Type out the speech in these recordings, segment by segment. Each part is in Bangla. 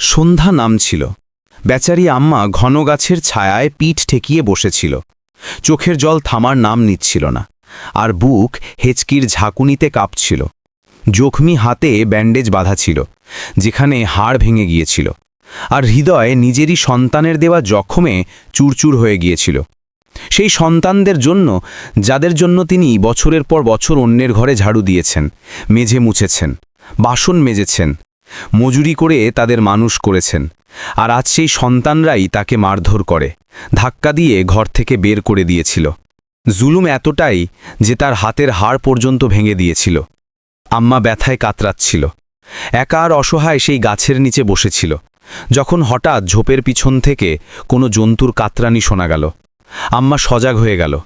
সন্ধ্যা নামছিল। বেচারি আম্মা ঘন গাছের ছায়ায় পিঠ ঠেকিয়ে বসেছিল। চোখের জল থামার নাম নিচ্ছিল না, আর বুক হেচকির ঝাঁকুনিতে কাঁপছিল। জখমি হাতে ব্যান্ডেজ বাঁধা ছিল, যেখানে হাড় ভেঙে গিয়েছিল, আর হৃদয়ে নিজেরই সন্তানের দেওয়া জখমে চুরচুর হয়ে গিয়েছিল। সেই সন্তানদের জন্য, যাদের জন্য তিনি বছরের পর বছর অন্যের ঘরে ঝাড়ু দিয়েছেন, মেঝে মুছেছেন, বাসন মেজেছেন মজুরি করে তাদের মানুষ করেছেন। আর আজ সেই সন্তানরাই তাকে মারধর করে, ধাক্কা দিয়ে ঘর থেকে বের করে দিয়েছিল। জুলুম এতটাই যে তার হাতের হাড় পর্যন্ত ভেঙে দিয়েছিল। আম্মা ব্যথায় কাতরাচ্ছিল। একা আর অসহায় সেই গাছের নিচে বসেছিল, যখন হঠাৎ ঝোপের পিছন থেকে কোনো জন্তুর কাতরানি শোনা গেল। আম্মা সজাগ হয়ে গেল।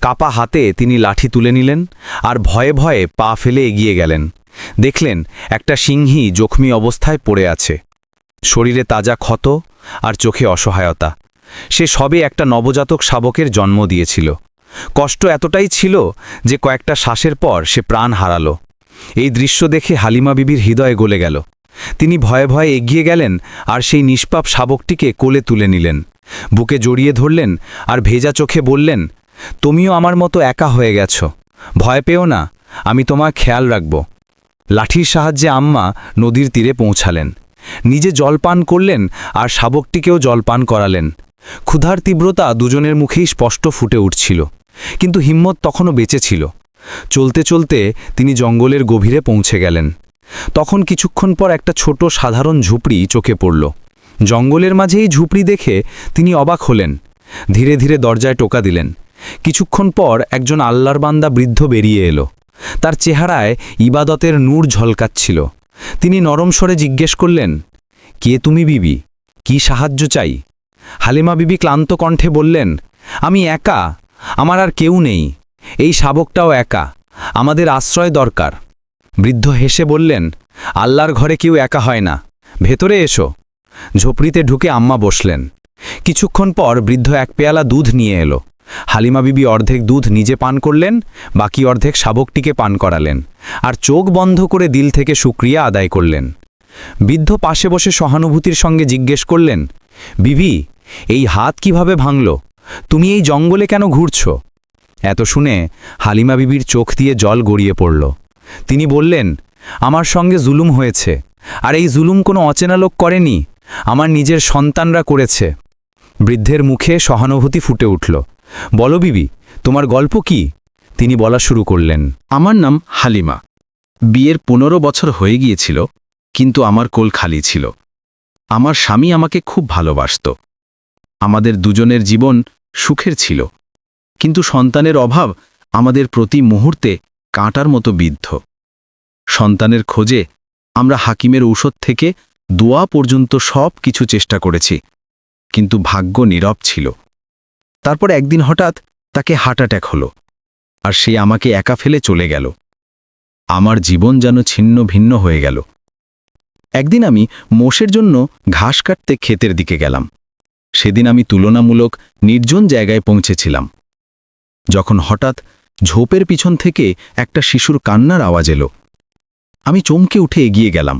কাপা হাতে তিনি লাঠি তুলে নিলেন আর ভয়ে ভয়ে পা ফেলে এগিয়ে গেলেন। দেখলেন একটা সিংহী জখমি অবস্থায় পড়ে আছে। শরীরে তাজা ক্ষত আর চোখে অসহায়তা। সে সবে একটা নবজাতক শাবকের জন্ম দিয়েছিল। কষ্ট এতটাই ছিল যে কয়েকটা শ্বাসের পর সে প্রাণ হারালো। এই দৃশ্য দেখে হালিমা বিবির হৃদয়ে গলে গেল। তিনি ভয়ে ভয়ে এগিয়ে গেলেন আর সেই নিষ্পাপ শাবকটিকে কোলে তুলে নিলেন। বুকে জড়িয়ে ধরলেন আর ভেজা চোখে বললেন, তুমিও আমার মতো একা হয়ে গেছ। ভয় পেও না, আমি তোমার খেয়াল রাখব। লাঠির সাহায্যে আম্মা নদীর তীরে পৌঁছালেন। নিজে জলপান করলেন আর শাবকটিকেও জলপান করালেন। ক্ষুধার তীব্রতা দুজনের মুখেই স্পষ্ট ফুটে উঠছিল, কিন্তু হিম্মত তখনও বেঁচে ছিল। চলতে চলতে তিনি জঙ্গলের গভীরে পৌঁছে গেলেন। তখন কিছুক্ষণ পর একটা ছোট সাধারণ ঝুপড়ি চোখে পড়ল। জঙ্গলের মাঝে এই ঝুপড়ি দেখে তিনি অবাক হলেন। ধীরে ধীরে দরজায় টোকা দিলেন। কিছুক্ষণ পর একজন আল্লাহর বান্দা বৃদ্ধ বেরিয়ে এলো। তার চেহারায় ইবাদতের নূর ঝলকাচ্ছিল। তিনি নরম স্বরে জিজ্ঞেস করলেন, কে তুমি বিবি? কি সাহায্য চাই? হালিমা বিবি ক্লান্ত কণ্ঠে বললেন, আমি একা, আমার আর কেউ নেই। এই শাবকটাও একা, আমাদের আশ্রয় দরকার। বৃদ্ধ হেসে বললেন, আল্লাহর ঘরে কেউ একা হয় না, ভেতরে এসো। ঝোপড়িতে ঢুকে আম্মা বসলেন। কিছুক্ষণ পর বৃদ্ধ এক পেয়ালা দুধ নিয়ে এলো। হালিমা বিবি অর্ধেক দুধ নিজে পান করলেন, বাকি অর্ধেক শাবকটিকে পান করালেন আর চোখ বন্ধ করে দিল থেকে সুক্রিয়া আদায় করলেন। বৃদ্ধ পাশে বসে সহানুভূতির সঙ্গে জিজ্ঞেস করলেন, বিবি, এই হাত কীভাবে ভাঙল? তুমি এই জঙ্গলে কেন ঘুরছ? এত শুনে হালিমা বিবির চোখ দিয়ে জল গড়িয়ে পড়ল। তিনি বললেন, আমার সঙ্গে জুলুম হয়েছে, আর এই জুলুম কোনো অচেনা লোক করেনি, আমার নিজের সন্তানরা করেছে। বৃদ্ধের মুখে সহানুভূতি ফুটে উঠল। বলো বিবি, তোমার গল্প কি? তিনি বলা শুরু করলেন, আমার নাম হালিমা। বিয়ের পনেরো বছর হয়ে গিয়েছিল, কিন্তু আমার কোল খালি ছিল। আমার স্বামী আমাকে খুব ভালোবাসত। আমাদের দুজনের জীবন সুখের ছিল। কিন্তু সন্তানের অভাব আমাদের প্রতি মুহূর্তে কাঁটার মতো বিদ্ধ। সন্তানের খোঁজে আমরা হাকিমের ঔষধ থেকে দোয়া পর্যন্ত সব কিছু চেষ্টা করেছি, কিন্তু ভাগ্য নীরব ছিল। তারপর একদিন হঠাৎ তাকে হার্ট অ্যাটাক হলো আর সে আমাকে একা ফেলে চলে গেল। আমার জীবন যেন ছিন্ন ভিন্ন হয়ে গেল। একদিন আমি মোষের জন্য ঘাস কাটতে ক্ষেতের দিকে গেলাম। সেদিন আমি তুলনামূলক নির্জন জায়গায় পৌঁছেছিলাম। যখন হঠাৎ ঝোপের পিছন থেকে একটা শিশুর কান্নার আওয়াজ এলো। আমি চমকে উঠে এগিয়ে গেলাম।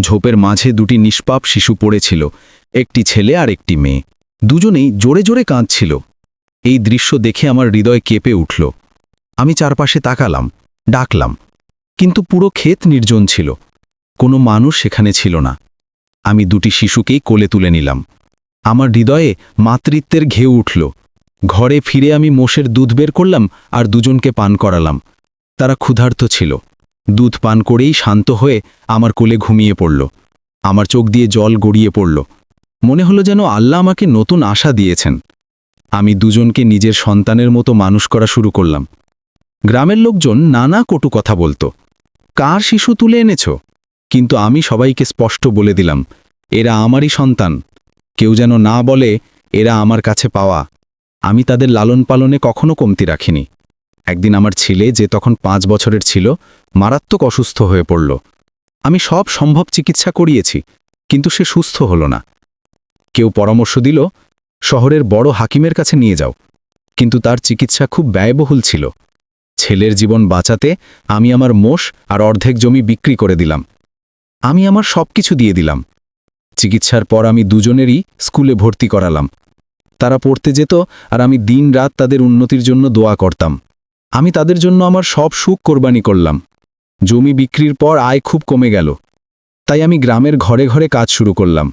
ঝোপের মাঝে দুটি নিষ্পাপ শিশু পড়েছিল, একটি ছেলে আর একটি মেয়ে। দুজনেই জোরে জোরে কাঁদছিল। এই দৃশ্য দেখে আমার হৃদয় কেঁপে উঠল। আমি চারপাশে তাকালাম, ডাকলাম, কিন্তু পুরো ক্ষেত নির্জন ছিল। কোনো মানুষ সেখানে ছিল না। আমি দুটি শিশুকেই কোলে তুলে নিলাম। আমার হৃদয়ে মাতৃত্বের ঘেউ উঠল। ঘরে ফিরে আমি মোষের দুধ বের করলাম আর দুজনকে পান করালাম। তারা ক্ষুধার্ত ছিল। দুধ পান করেই শান্ত হয়ে আমার কোলে ঘুমিয়ে পড়ল। আমার চোখ দিয়ে জল গড়িয়ে পড়ল। মনে হলো যেন আল্লাহ আমাকে নতুন আশা দিয়েছেন। আমি দুজনকে নিজের সন্তানের মতো মানুষ করা শুরু করলাম। গ্রামের লোকজন নানা কটু কথা বলতো। কার শিশু তুলে এনেছ? কিন্তু আমি সবাইকে স্পষ্ট বলে দিলাম, এরা আমারই সন্তান। কেউ যেন না বলে, এরা আমার কাছে পাওয়া। আমি তাদের লালন পালনে কখনো কমতি রাখিনি। একদিন আমার ছেলে, যে তখন পাঁচ বছরের ছিল, মারাত্মক অসুস্থ হয়ে পড়ল। আমি সব সম্ভব চিকিৎসা করিয়েছি, কিন্তু সে সুস্থ হল না। কেউ পরামর্শ দিল, শহরের বড় হাকিমের কাছে নিয়ে যাও। কিন্তু তার চিকিৎসা খুব ব্যয়বহুল ছিল। ছেলের জীবন বাঁচাতে আমি আমার মোষ আর অর্ধেক জমি বিক্রি করে দিলাম। আমি আমার সব কিছু দিয়ে দিলাম। চিকিৎসার পর আমি দুজনেরই স্কুলে ভর্তি করালাম। তারা পড়তে যেত আর আমি দিন রাত তাদের উন্নতির জন্য দোয়া করতাম। আমি তাদের জন্য আমার সব সুখ কোরবানি করলাম। জমি বিক্রির পর আয় খুব কমে গেল। তাই আমি গ্রামের ঘরে ঘরে কাজ শুরু করলাম।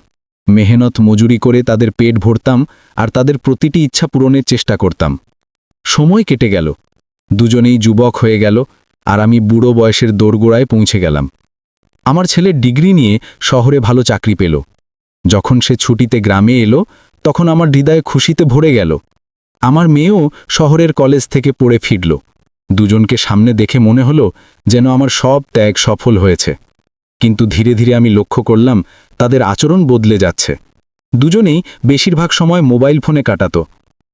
মেহনত মজুরি করে তাদের পেট ভরতাম আর তাদের প্রতিটি ইচ্ছা পূরণের চেষ্টা করতাম। সময় কেটে গেল। দুজনেই যুবক হয়ে গেল আর আমি বুড়ো বয়সের দোরগোড়ায় পৌঁছে গেলাম। আমার ছেলে ডিগ্রি নিয়ে শহরে ভালো চাকরি পেল। যখন সে ছুটিতে গ্রামে এলো, তখন আমার হৃদয়ে খুশিতে ভরে গেল। আমার মেয়েও শহরের কলেজ থেকে পড়ে ফিরল। দুজনকে সামনে দেখে মনে হলো যেন আমার সব ত্যাগ সফল হয়েছে। কিন্তু ধীরে ধীরে আমি লক্ষ্য করলাম, তাদের আচরণ বদলে যাচ্ছে। দুজনেই বেশিরভাগ সময় মোবাইল ফোনে কাটাতো।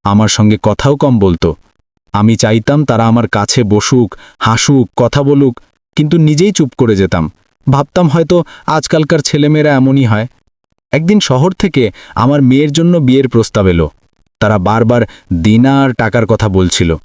আমার সঙ্গে কথাও কম বলতো। আমি চাইতাম তারা আমার কাছে বসুক, হাসুক, কথা বলুক, কিন্তু নিজেই চুপ করে যেতাম। ভাবতাম হয়তো আজকালকার ছেলেমেয়েরা এমনই হয়। একদিন শহর থেকে আমার মেয়ের জন্য বিয়ের প্রস্তাব এলো। তারা বারবার দিনা আর টাকার কথা বলছিল।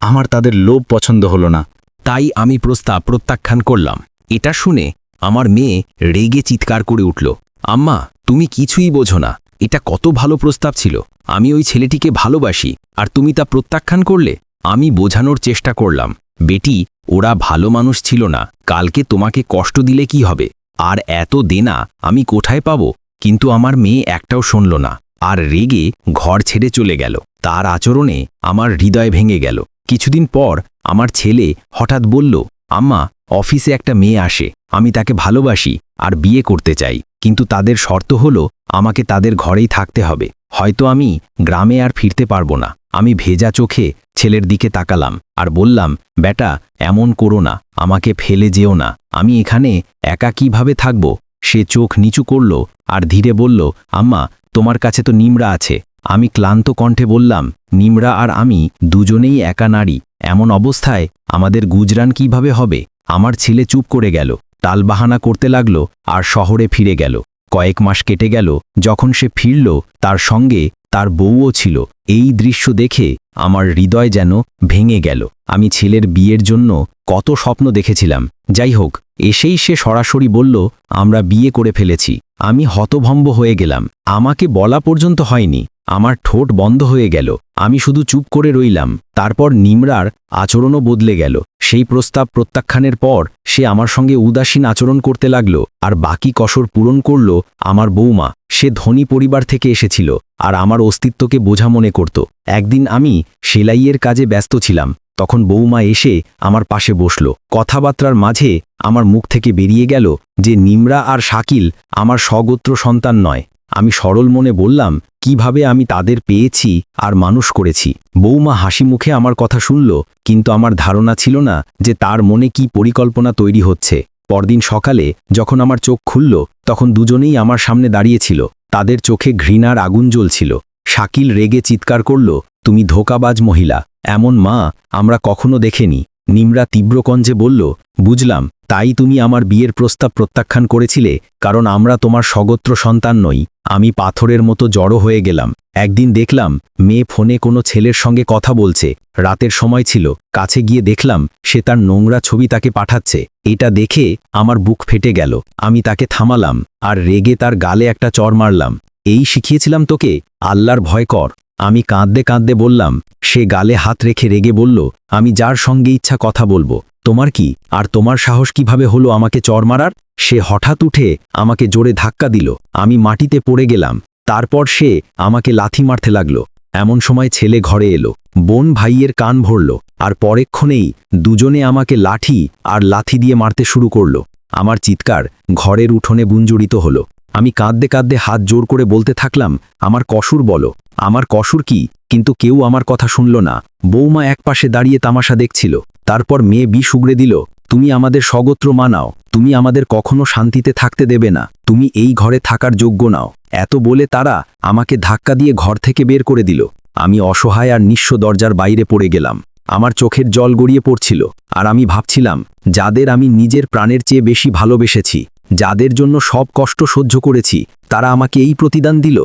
আমার তাদের লোভ পছন্দ হলো না। তাই আমি প্রস্তাব প্রত্যাখ্যান করলাম। এটা শুনে আমার মেয়ে রেগে চিৎকার করে উঠল, আম্মা, তুমি কিছুই বোঝো না, এটা কত ভালো প্রস্তাব ছিল, আমি ওই ছেলেটিকে ভালোবাসি, আর তুমি তা প্রত্যাখ্যান করলে? আমি বোঝানোর চেষ্টা করলাম, বেটি, ওরা ভালো মানুষ ছিল না, কালকে তোমাকে কষ্ট দিলে কি হবে? আর এত দেনা আমি কোথায় পাব? কিন্তু আমার মেয়ে একটাও শুনল না, আর রেগে ঘর ছেড়ে চলে গেল। তার আচরণে আমার হৃদয় ভেঙে গেল। কিছুদিন পর আমার ছেলে হঠাৎ বলল, আম্মা, অফিসে একটা মেয়ে আসে আমি তাকে ভালোবাসি আর বিয়ে করতে চাই, কিন্তু তাদের শর্ত হলো, আমাকে তাদের ঘরেই থাকতে হবে। হয়তো আমি গ্রামে আর ফিরতে পারব না। আমি ভেজা চোখে ছেলের দিকে তাকালাম আর বললাম, বেটা, এমন করো না, আমাকে ফেলে যেও না। আমি এখানে একা কীভাবে থাকব? সে চোখ নিচু করল আর ধীরে বলল, আম্মা, তোমার কাছে তো নিমরা আছে। আমি ক্লান্ত কণ্ঠে বললাম নিমরা আর আমি দুজনেই একা নারী, এমন অবস্থায় আমাদের গুজরান কীভাবে হবে? আমার ছেলে চুপ করে গেল। টালবাহানা করতে লাগল আর শহরে ফিরে গেল। কয়েক মাস কেটে গেল, যখন সে ফিরল, তার সঙ্গে তার বউও ছিল। এই দৃশ্য দেখে আমার হৃদয় যেন ভেঙে গেল। আমি ছেলের বিয়ের জন্য কত স্বপ্ন দেখেছিলাম। যাই হোক, এসেই সে সরাসরি বলল, আমরা বিয়ে করে ফেলেছি। আমি হতভম্ব হয়ে গেলাম। আমাকে বলা পর্যন্ত হয়নি। আমার ঠোঁট বন্ধ হয়ে গেল। আমি শুধু চুপ করে রইলাম। তারপর নিমরার আচরণও বদলে গেল। সেই প্রস্তাব প্রত্যাখ্যানের পর সে আমার সঙ্গে উদাসীন আচরণ করতে লাগল আর বাকি কসর পূরণ করল আমার বৌমা সে ধনী পরিবার থেকে এসেছিল আর আমার অস্তিত্বকে বোঝা মনে করত। একদিন আমি সেলাইয়ের কাজে ব্যস্ত ছিলাম। তখন বৌমা এসে আমার পাশে বসল। কথাবার্তার মাঝে আমার মুখ থেকে বেরিয়ে গেল যে নিমরা আর শাকিল আমার স্বগোত্র সন্তান নয়। আমি সরল মনে বললাম, কীভাবে আমি তাদের পেয়েছি আর মানুষ করেছি? বৌমা হাসি মুখে আমার কথা শুনল, কিন্তু আমার ধারণা ছিল না যে তার মনে কি পরিকল্পনা তৈরি হচ্ছে। পরদিন সকালে যখন আমার চোখ খুলল, তখন দুজনেই আমার সামনে দাঁড়িয়েছিল। তাদের চোখে ঘৃণার আগুন জ্বলছিল। শাকিল রেগে চিৎকার করল, তুমি ধোকাবাজ মহিলা, এমন মা আমরা কখনো দেখেনি। নিমরা তীব্রকঞ্জে বলল, বুঝলাম, তাই তুমি আমার বিয়ের প্রস্তাব প্রত্যাখ্যান করেছিলে, কারণ আমরা তোমার স্বগোত্র সন্তান নই। আমি পাথরের মতো জড়ো হয়ে গেলাম। একদিন দেখলাম, মেয়ে ফোনে কোনো ছেলের সঙ্গে কথা বলছে। রাতের সময় ছিল। কাছে গিয়ে দেখলাম, সে তার নোংরা ছবি তাকে পাঠাচ্ছে। এটা দেখে আমার বুক ফেটে গেল। আমি তাকে থামালাম, আর রেগে তার গালে একটা চর মারলাম। এই শিখিয়েছিলাম তোকে, আল্লাহর ভয় কর। আমি কাঁদতে কাঁদতে বললাম, সে গালে হাত রেখে রেগে বলল, আমি যার সঙ্গে ইচ্ছা কথা বলব, তোমার কি, আর তোমার সাহস কীভাবে হলো আমাকে চর মারার? সে হঠাৎ উঠে আমাকে জোরে ধাক্কা দিল, আমি মাটিতে পড়ে গেলাম, তারপর সে আমাকে লাথি মারতে লাগল, এমন সময় ছেলে ঘরে এলো, বোন ভাইয়ের কান ভরল, আর পরেক্ষণেই দুজনে আমাকে লাঠি আর লাথি দিয়ে মারতে শুরু করল, আমার চিৎকার ঘরের উঠোনে গুঞ্জরিত হলো। আমি কাঁদতে কাঁদতে হাত জোর করে বলতে থাকলাম, আমার কসুর বলো। আমার কসুর কি? কিন্তু কেউ আমার কথা শুনল না। বৌমা একপাশে দাঁড়িয়ে তামাশা দেখছিল। তারপর মেয়ে বিষ উগড়ে দিল, তুমি আমাদের স্বগোত্র মানাও। তুমি আমাদের কখনো শান্তিতে থাকতে দেবে না। তুমি এই ঘরে থাকার যোগ্য নাও। এত বলে তারা আমাকে ধাক্কা দিয়ে ঘর থেকে বের করে দিল। আমি অসহায় আর নিঃস্ব দরজার বাইরে পড়ে গেলাম। আমার চোখের জল গড়িয়ে পড়ছিল। আর আমি ভাবছিলাম, যাদের আমি নিজের প্রাণের চেয়ে বেশি ভালোবেসেছি যাদের জন্য সব কষ্ট সহ্য করেছি, তারা আমাকে এই প্রতিদান দিল।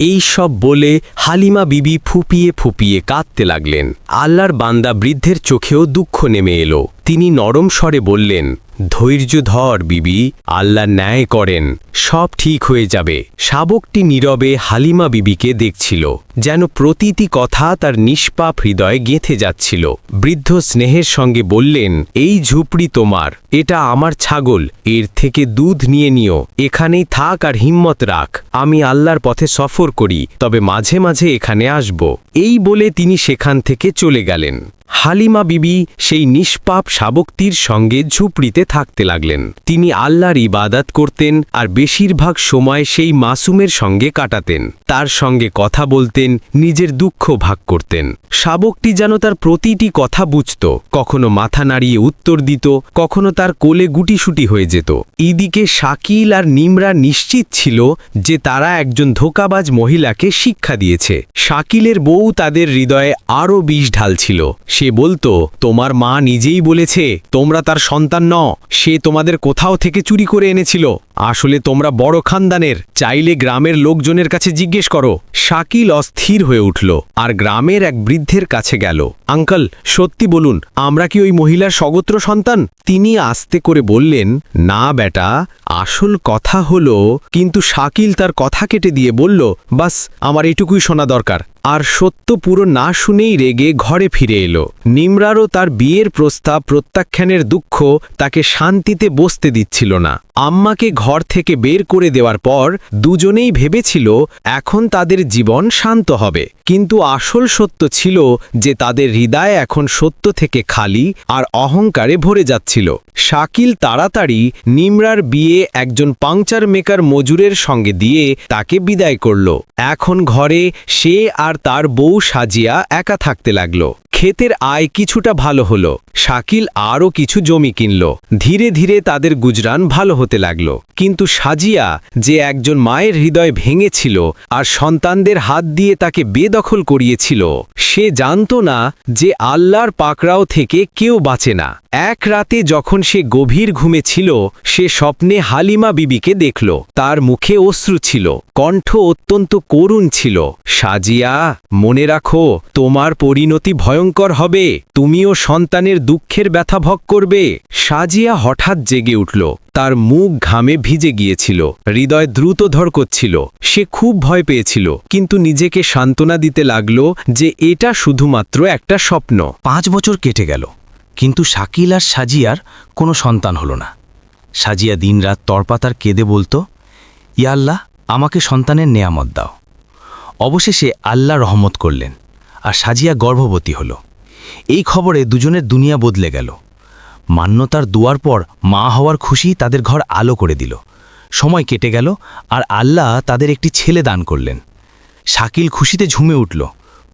এই সব বলে হালিমা বিবি ফুপিয়ে ফুপিয়ে কাঁদতে লাগলেন। আল্লাহর বান্দা বৃদ্ধের চোখেও দুঃখ নেমে এলো। তিনি নরম স্বরে বললেন ধৈর্য ধর, বিবি। আল্লাহ ন্যায় করেন। সব ঠিক হয়ে যাবে। শাবকটি নীরবে হালিমা বিবিকে দেখছিল, যেন প্রতিটি কথা তার নিষ্পাপ হৃদয়ে গেঁথে যাচ্ছিল। বৃদ্ধ স্নেহের সঙ্গে বললেন, এই ঝুপড়ি তোমার। এটা আমার ছাগল। এর থেকে দুধ নিয়ে নিও। এখানেই থাক আর হিম্মত রাখ। আমি আল্লাহর পথে সফর করি, তবে মাঝে মাঝে এখানে আসব। এই বলে তিনি সেখান থেকে চলে গেলেন। হালিমা বিবি সেই নিষ্পাপ শাবকটির সঙ্গে ঝুপড়িতে থাকতে লাগলেন। তিনি আল্লাহর ইবাদাত করতেন আর বেশিরভাগ সময় সেই মাসুমের সঙ্গে কাটাতেন। তার সঙ্গে কথা বলতেন, নিজের দুঃখ ভাগ করতেন। শাবকটি যেন তার প্রতিটি কথা বুঝত, কখনো মাথা নাড়িয়ে উত্তর দিত, কখনো তার কোলে গুটিসুটি হয়ে যেত। ইদিকে শাকিল আর নিমরা নিশ্চিত ছিল যে তারা একজন ধোকাবাজ মহিলাকে শিক্ষা দিয়েছে। শাকিলের বউ তাদের হৃদয়ে আরও বিষ ঢালছিল। সে বলতো, তোমার মা নিজেই বলেছে, তোমরা তার সন্তান ন সে তোমাদের কোথাও থেকে চুরি করে এনেছিল। আসলে তোমরা বড় খানদানের, চাইলে গ্রামের লোকজনের কাছে জিজ্ঞেস করো। শাকিল অস্থির হয়ে উঠল, আর গ্রামের এক বৃদ্ধের কাছে গেল। আঙ্কল, সত্যি বলুন, আমরা কি ওই মহিলার সগোত্র সন্তান? তিনি আস্তে করে বললেন, না বেটা, আসল কথা হলো, কিন্তু শাকিল তার কথা কেটে দিয়ে বলল, বাস, আমার এটুকুই শোনা দরকার। আর সত্য পুরো না শুনেই রেগে ঘরে ফিরে এলো। নিমরারও তার বিয়ের প্রস্তাব, প্রত্যাখ্যানের দুঃখ তাকে শান্তিতে বসতে দিচ্ছিল না। আম্মাকে ঘর থেকে বের করে দেওয়ার পর দুজনেই ভেবেছিল, এখন তাদের জীবন শান্ত হবে। কিন্তু আসল সত্য ছিল যে তাদের হৃদয় এখন সত্য থেকে খালি আর অহংকারে ভরে যাচ্ছিল। শাকিল তাড়াতাড়ি নিমরার বিয়ে একজন পাংচার মেকার মজুরের সঙ্গে দিয়ে তাকে বিদায় করল। এখন ঘরে সে আর তার বউ সাজিয়া একা থাকতে লাগল। ক্ষেতের আয় কিছুটা ভালো হলো। শাকিল আরও কিছু জমি কিনল। ধীরে ধীরে তাদের গুজরান ভালো হতে লাগল। কিন্তু সাজিয়া যে একজন মায়ের হৃদয় ভেঙেছিল আর সন্তানদের হাত দিয়ে তাকে বেদখল করিয়েছিল, সে জানত না যে আল্লাহর পাকড়াও থেকে কেউ বাঁচে না। এক রাতে যখন সে গভীর ঘুমে ছিল, সে স্বপ্নে হালিমা বিবিকে দেখল। তার মুখে অশ্রু ছিল, কণ্ঠ অত্যন্ত করুণ ছিল। সাজিয়া, মনে রাখো, তোমার পরিণতি ভয়ঙ্কর হবে। তুমিও সন্তানের দুঃখের ব্যথা ভগ করবে। সাজিয়া হঠাৎ জেগে উঠল। তার মুখ ঘামে ভিজে গিয়েছিল। হৃদয় দ্রুত ধরকচ্ছিল সে খুব ভয় পেয়েছিল, কিন্তু নিজেকে সান্ত্বনা দিতে লাগল যে এটা শুধুমাত্র একটা স্বপ্ন। পাঁচ বছর কেটে গেল, কিন্তু শাকিল আর সাজিয়ার কোনো সন্তান হলো না। সাজিয়া দিনরাত তরপাতার কেঁদে বলতো, ইয়া আল্লাহ, আমাকে সন্তানের নেয়ামত দাও। অবশেষে আল্লাহ রহমত করলেন, আর সাজিয়া গর্ভবতী হল। এই খবরে দুজনের দুনিয়া বদলে গেল। মান্যতার দুয়ার পর মা হওয়ার খুশি তাদের ঘর আলো করে দিল। সময় কেটে গেল আর আল্লাহ তাদের একটি ছেলে দান করলেন। শাকিল খুশিতে ঝুমে উঠল।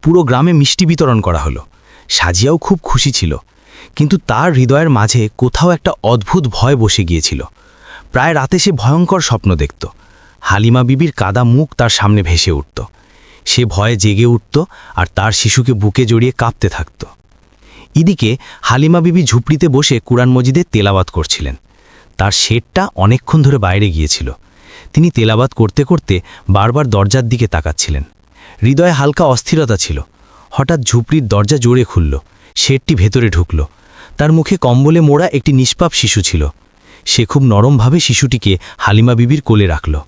পুরো গ্রামে মিষ্টি বিতরণ করা হলো। সাজিয়াও খুব খুশি ছিল। কিন্তু তার হৃদয়ের মাঝে কোথাও একটা অদ্ভুত ভয় বসে গিয়েছিল। প্রায় রাতে সে ভয়ঙ্কর স্বপ্ন দেখত। হালিমা বিবির কাদা মুখ তার সামনে ভেসে উঠত। সে ভয়ে জেগে উঠত আর তার শিশুকে বুকে জড়িয়ে কাঁপতে থাকত। এদিকে হালিমা বিবি ঝুপড়িতে বসে কুরআন মজিদে তেলাবাত করছিলেন। তার শেডটা অনেকক্ষণ ধরে বাইরে গিয়েছিল। তিনি তেলাবাত করতে করতে বারবার দরজার দিকে তাকাচ্ছিলেন। হৃদয়ে হালকা অস্থিরতা ছিল। হঠাৎ ঝুপড়ির দরজা জোরে খুলল। শেডটি ভেতরে ঢুকল। তার মুখে কম্বলে মোড়া একটি নিষ্পাপ শিশু ছিল। সে খুব নরমভাবে শিশুটিকে হালিমা বিবির কোলে রাখল।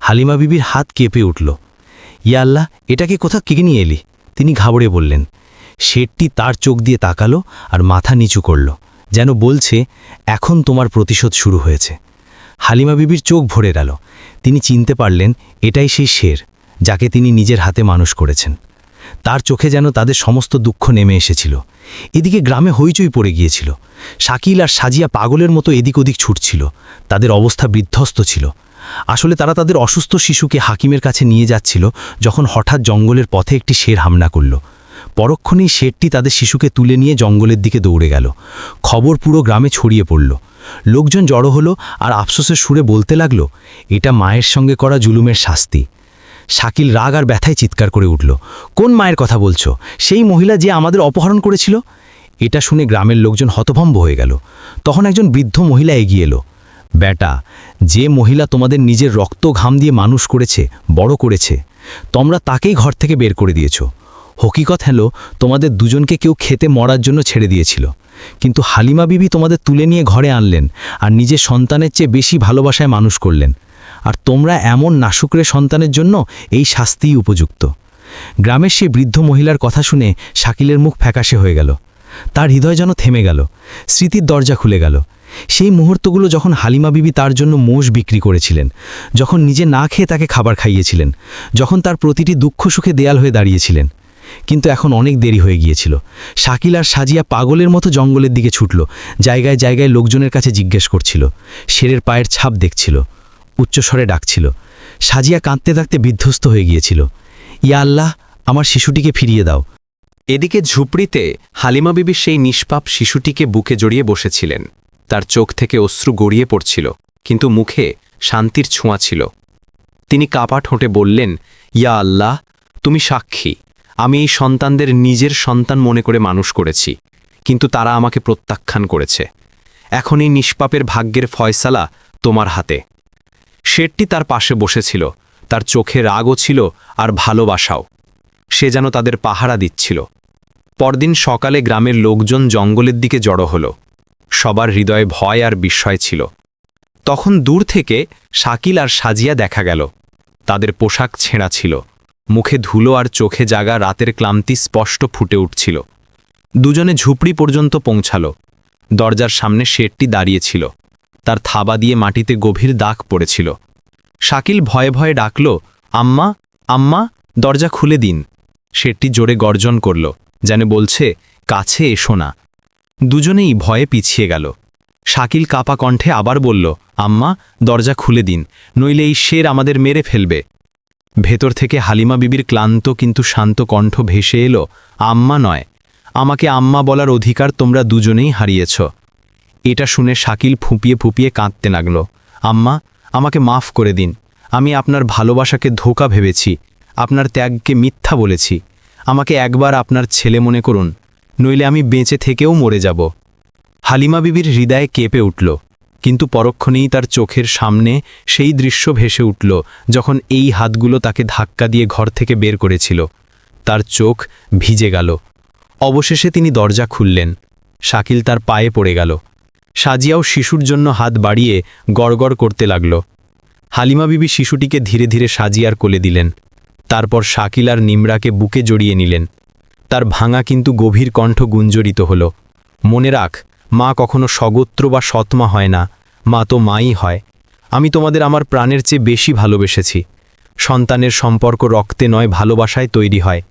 হালিমা বিবির হাত কেঁপে উঠল। ইয়া আল্লাহ, এটাকে কোথা কে নিয়ে এলি? তিনি ঘাবড়ে বললেন। শেঠটি তার চোখ দিয়ে তাকালো আর মাথা নিচু করল, যেন বলছে, এখন তোমার প্রতিশোধ শুরু হয়েছে। হালিমা বিবির চোখ ভরে গেল। তিনি চিনতে পারলেন, এটাই সেই শের, যাকে তিনি নিজের হাতে মানুষ করেছেন। তার চোখে যেন তাদের সমস্ত দুঃখ নেমে এসেছিল। এদিকে গ্রামে হইচই পড়ে গিয়েছিল। শাকিল আর সাজিয়া পাগলের মতো এদিক ওদিক ছুটছিল। তাদের অবস্থা বিধ্বস্ত ছিল। আসলে তারা তাদের অসুস্থ শিশুকে হাকিমের কাছে নিয়ে যাচ্ছিল, যখন হঠাৎ জঙ্গলের পথে একটি শের হামলা করল। পরক্ষণেই শেরটি তাদের শিশুকে তুলে নিয়ে জঙ্গলের দিকে দৌড়ে গেল। খবর পুরো গ্রামে ছড়িয়ে পড়ল। লোকজন জড়ো হলো আর আফসোসের সুরে বলতে লাগল, এটা মায়ের সঙ্গে করা জুলুমের শাস্তি। শাকিল রাগ আর ব্যথায় চিৎকার করে উঠল, কোন মায়ের কথা বলছো? সেই মহিলা যে আমাদের অপহরণ করেছিল? এটা শুনে গ্রামের লোকজন হতভম্ব হয়ে গেল। তখন একজন বৃদ্ধ মহিলা এগিয়ে এলো, বেটা, যে মহিলা তোমাদের নিজের রক্ত ঘাম দিয়ে মানুষ করেছে, বড় করেছে, তোমরা তাকেই ঘর থেকে বের করে দিয়েছ। হকিকত হলো, তোমাদের দুজনকে কেউ খেতে মরার জন্য ছেড়ে দিয়েছিল। কিন্তু হালিমা বিবি তোমাদের তুলে নিয়ে ঘরে আনলেন আর নিজের সন্তানের চেয়ে বেশি ভালোবাসায় মানুষ করলেন। আর তোমরা এমন নাশুকরে সন্তানের জন্য এই শাস্তিই উপযুক্ত। গ্রামের সেই বৃদ্ধ মহিলার কথা শুনে শাকিলের মুখ ফ্যাকাশে হয়ে গেল। তার হৃদয় যেন থেমে গেল, স্মৃতির দরজা খুলে গেল। সেই মুহূর্তগুলো যখন হালিমা বিবি তার জন্য মোষ বিক্রি করেছিলেন, যখন নিজে না খেয়ে তাকে খাবার খাইয়েছিলেন, যখন তার প্রতিটি দুঃখ সুখে দেয়াল হয়ে দাঁড়িয়েছিলেন কিন্তু এখন অনেক দেরি হয়ে গিয়েছিল। শাকিল আর সাজিয়া পাগলের মতো জঙ্গলের দিকে ছুটল, জায়গায় জায়গায় লোকজনের কাছে জিজ্ঞেস করছিল। শেরের পায়ের ছাপ দেখছিল, উচ্চস্বরে ডাকছিল। সাজিয়া কাঁদতে কাঁদতে বিধ্বস্ত হয়ে গিয়েছিল। ইয়া আল্লাহ, আমার শিশুটিকে ফিরিয়ে দাও। এদিকে ঝুপড়িতে হালিমা বিবি সেই নিষ্পাপ শিশুটিকে বুকে জড়িয়ে বসেছিলেন। তার চোখ থেকে অশ্রু গড়িয়ে পড়ছিল, কিন্তু মুখে শান্তির ছোঁয়া ছিল। তিনি কাপা ঠোঁটে বললেন, ইয়া আল্লাহ, তুমি সাক্ষী। আমি এই সন্তানদের নিজের সন্তান মনে করে মানুষ করেছি, কিন্তু তারা আমাকে প্রত্যাখ্যান করেছে। এখন এই নিষ্পাপের ভাগ্যের ফয়সালা তোমার হাতে। শেঠটি তার পাশে বসেছিল, তার চোখে রাগও ছিল আর ভালোবাসাও। সে যেন তাদের পাহারা দিচ্ছিল। পরদিন সকালে গ্রামের লোকজন জঙ্গলের দিকে জড়ো হল। সবার হৃদয়ে ভয় আর বিস্ময় ছিল। তখন দূর থেকে শাকিল আর সাজিয়া দেখা গেল। তাদের পোশাক ছেঁড়া ছিল। মুখে ধুলো আর চোখে জাগা রাতের ক্লান্তি স্পষ্ট ফুটে উঠছিল। দুজনে ঝুপড়ি পর্যন্ত পৌঁছাল। দরজার সামনে শেডটি দাঁড়িয়েছিল। তার থাবা দিয়ে মাটিতে গভীর দাগ পড়েছিল। শাকিল ভয়ে ভয়ে ডাকল, আম্মা আম্মা, দরজা খুলে দিন। শেঠটি জোরে গর্জন করল, যেন বলছে, কাছে এসো না। দুজনেই ভয়ে পিছিয়ে গেল। শাকিল কাপা কণ্ঠে আবার বলল, আম্মা, দরজা খুলে দিন, নইলে এই শের আমাদের মেরে ফেলবে। ভেতর থেকে হালিমা বিবির ক্লান্ত কিন্তু শান্ত কণ্ঠ ভেসে এলো, আম্মা নয়, আমাকে আম্মা বলার অধিকার তোমরা দুজনেই হারিয়েছ। এটা শুনে শাকিল ফুপিয়ে ফুপিয়ে কাঁদতে লাগল, আম্মা, আমাকে মাফ করে দিন, আমি আপনার ভালোবাসাকে ধোকা ভেবেছি, আপনার ত্যাগকে মিথ্যা বলেছি, আমাকে একবার আপনার ছেলে মনে করুন, নইলে আমি বেঁচে থেকেও মরে যাব। হালিমা বিবির হৃদয়ে কেঁপে উঠল কিন্তু পরক্ষণেই তার চোখের সামনে সেই দৃশ্য ভেসে উঠল, যখন এই হাতগুলো তাকে ধাক্কা দিয়ে ঘর থেকে বের করেছিল। তার চোখ ভিজে গেল। অবশেষে তিনি দরজা খুললেন। শাকিল তার পায়ে পড়ে গেল। সাজিয়াও শিশুর জন্য হাত বাড়িয়ে গড়গড় করতে লাগল। হালিমা বিবি শিশুটিকে ধীরে ধীরে সাজিয়ার কোলে দিলেন। তারপর শাকিল আর নিমরাকে বুকে জড়িয়ে নিলেন। তার ভাঙা কিন্তু গভীর কণ্ঠ গুঞ্জরিত হল। মনে রাখ মা কখনো স্বগোত্র বা সৎমা হয় না। মা তো মাই হয়। আমি তোমাদের আমার প্রাণের চেয়ে বেশি ভালোবেসেছি। সন্তানের সম্পর্ক রক্তে নয়, ভালোবাসায় তৈরি হয়।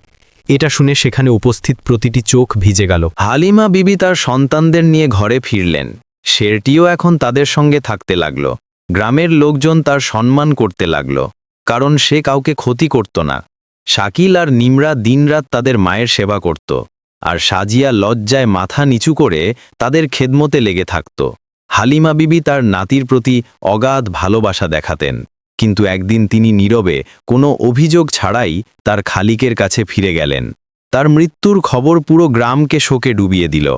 এটা শুনে সেখানে উপস্থিত প্রতিটি চোখ ভিজে গেল। হালিমা বিবি তার সন্তানদের নিয়ে ঘরে ফিরলেন। শেরটিও এখন তাদের সঙ্গে থাকতে লাগল। গ্রামের লোকজন তার সম্মান করতে লাগল। কারণ সে কাউকে ক্ষতি করত না। শাকিল আর নিমরা দিনরাত তাদের মায়ের সেবা করত। আর সাজিয়া লজ্জায় মাথা নিচু করে তাদের খেদমতে লেগে থাকত। হালিমা বিবি তার নাতির প্রতি অগাধ ভালোবাসা দেখাতেন, কিন্তু একদিন তিনি নীরবে কোনো অভিযোগ ছাড়াই তার খালিকের কাছে ফিরে গেলেন। তার মৃত্যুর খবর পুরো গ্রামকে শোকে ডুবিয়ে দিল।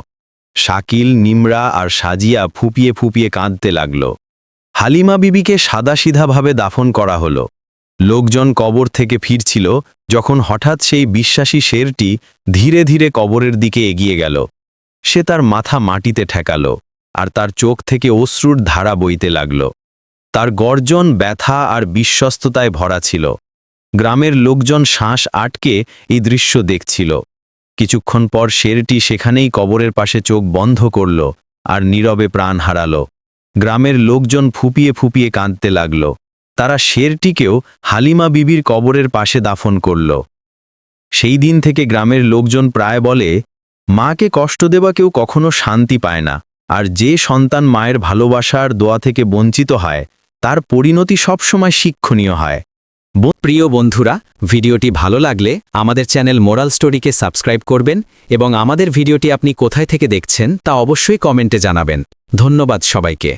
শাকিল, নিমরা আর সাজিয়া ফুপিয়ে ফুপিয়ে কাঁদতে লাগল। হালিমা বিবিকে সাদাসিধাভাবে দাফন করা হলো। লোকজন কবর থেকে ফিরছিল যখন হঠাৎ সেই বিশ্বাসী শেরটি ধীরে ধীরে কবরের দিকে এগিয়ে গেল, সে তার মাথা মাটিতে ঠেকাল আর তার চোখ থেকে অশ্রুর ধারা বইতে লাগল। তার গর্জন, ব্যথা আর বিশ্বস্ততায় ভরা ছিল। গ্রামের লোকজন শ্বাস আটকে এই দৃশ্য দেখছিল। কিছুক্ষণ পর শেরটি সেখানেই কবরের পাশে চোখ বন্ধ করল আর নীরবে প্রাণ হারাল। গ্রামের লোকজন ফুপিয়ে ফুপিয়ে কাঁদতে লাগল। তারা শেরটিকেও হালিমা বিবির কবরের পাশে দাফন করল। সেই দিন থেকে গ্রামের লোকজন প্রায় বলে, মাকে কষ্ট দেওয়া কেউ কখনো শান্তি পায় না, আর যে সন্তান মায়ের ভালোবাসার দোয়া থেকে বঞ্চিত হয়, তার পরিণতি সবসময় শিক্ষণীয় হয়। প্রিয় বন্ধুরা, ভিডিওটি ভালো লাগলে আমাদের চ্যানেল মোরাল স্টোরিকে সাবস্ক্রাইব করবেন এবং আমাদের ভিডিওটি আপনি কোথায় থেকে দেখছেন তা অবশ্যই কমেন্টে জানাবেন। ধন্যবাদ সবাইকে।